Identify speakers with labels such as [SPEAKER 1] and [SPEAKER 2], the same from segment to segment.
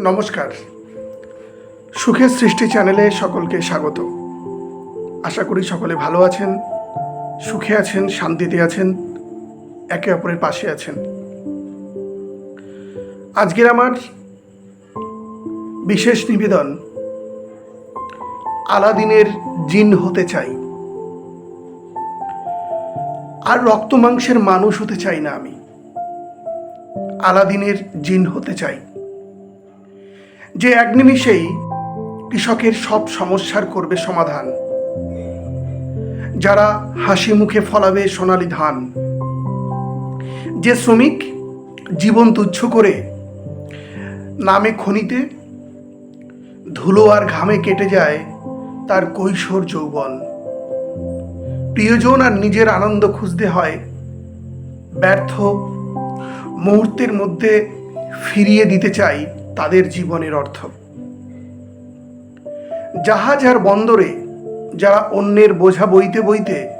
[SPEAKER 1] নমস্কার। সুখের সৃষ্টি চ্যানেলে সকলকে স্বাগত। আশা করি সকলে ভালো আছেন, সুখে আছেন, শান্তিতে আছেন, একে অপরের পাশে আছেন। আজকের আমার বিশেষ নিবেদন, আলাদিনের জিন হতে চাই। আর রক্ত মাংসের মানুষ হতে চাই না আমি। আলাদিনের জিন হতে চাই। যে এক নিমিষেই কৃষকের সব সমস্যার করবে সমাধান। যারা হাসি মুখে ফলাবে সোনালি ধান। যে শ্রমিক জীবন তুচ্ছ করে নামে খনিতে ধুলো আর ঘামে কেটে যায় তার কৈশোর যৌবন। প্রিয়জন আর নিজের আনন্দ খুঁজতে হয়, ব্যর্থ মুহূর্তের মধ্যে ফিরিয়ে দিতে চাই তাদের জীবনের অর্থ। জাহাজ আর বন্দরে যারা অন্যের বোঝা বইতে বইতে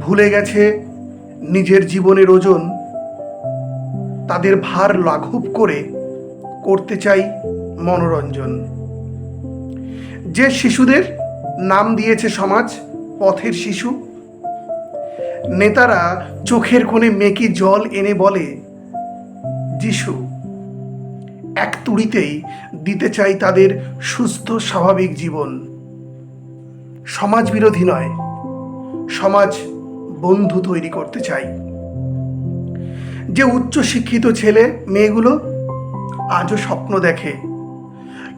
[SPEAKER 1] ভুলে গেছে নিজের জীবনের ওজন, তাদের ভার লাঘব করে করতে চাই মনোরঞ্জন। যে শিশুদের নাম দিয়েছে সমাজ, পথের শিশু, নেতারা চোখের কোণে মেকি জল এনে বলে, যিশু এক তুড়িতেই দিতে চাই তাদের সুস্থ, স্বাভাবিক জীবন। সমাজ বিরোধী নয়, সমাজ বন্ধু তৈরি করতে চাই। যে উচ্চ শিক্ষিত ছেলে মেয়েগুলো আজও স্বপ্ন দেখে।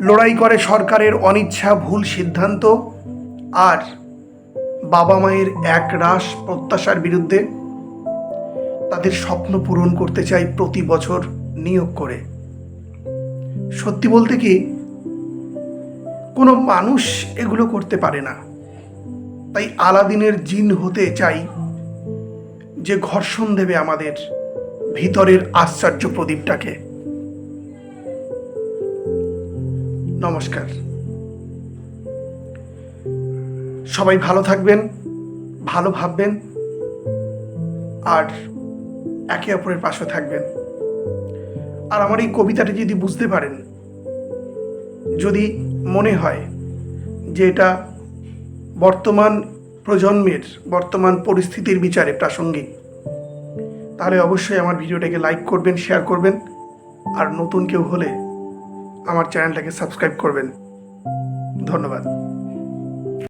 [SPEAKER 1] লড়াই করে সরকারের অনিচ্ছা, ভুল সিদ্ধান্ত আর বাবা মায়ের এক রাস প্রত্যাশার বিরুদ্ধে তাদের স্বপ্ন পূরণ করতে চাই প্রতি বছর নিয়োগ করে। সত্যি বলতে কি, কোনো মানুষ এগুলো করতে পারে না। তাই আলাদিনের জিন হতে চাই যে ঘর্ষণ দেবে আমাদের ভিতরের আশ্চর্য প্রদীপটাকে। নমস্কার। সবাই ভালো থাকবেন, ভালো ভাববেন, আর একে অপরের পাশে থাকবেন। আর আমার এই কবিতাটি যদি বুঝতে পারেন, যদি মনে হয় যে এটা বর্তমান প্রজন্মের, বর্তমান পরিস্থিতির বিচারে প্রাসঙ্গিক, তাহলে অবশ্যই আমার ভিডিওটাকে লাইক করবেন, শেয়ার করবেন, আর নতুন কেউ হলে আমার চ্যানেলটাকে সাবস্ক্রাইব করবেন। ধন্যবাদ।